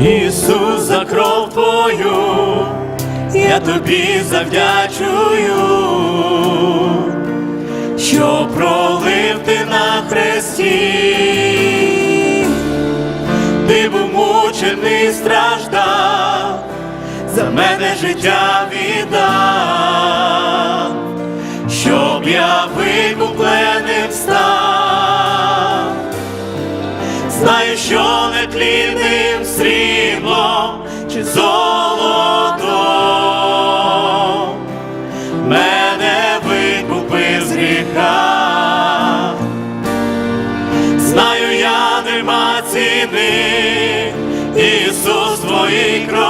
Ісус, за кров Твою, я тобі завдячую, що пролив ти на хресті, ти був мучений, страждав, за мене життя віддав, щоб я викупленим знаю, що не тлінним сріблом чи золотом мене викупив з гріха, знаю я нема ціни, Ісус твої крові.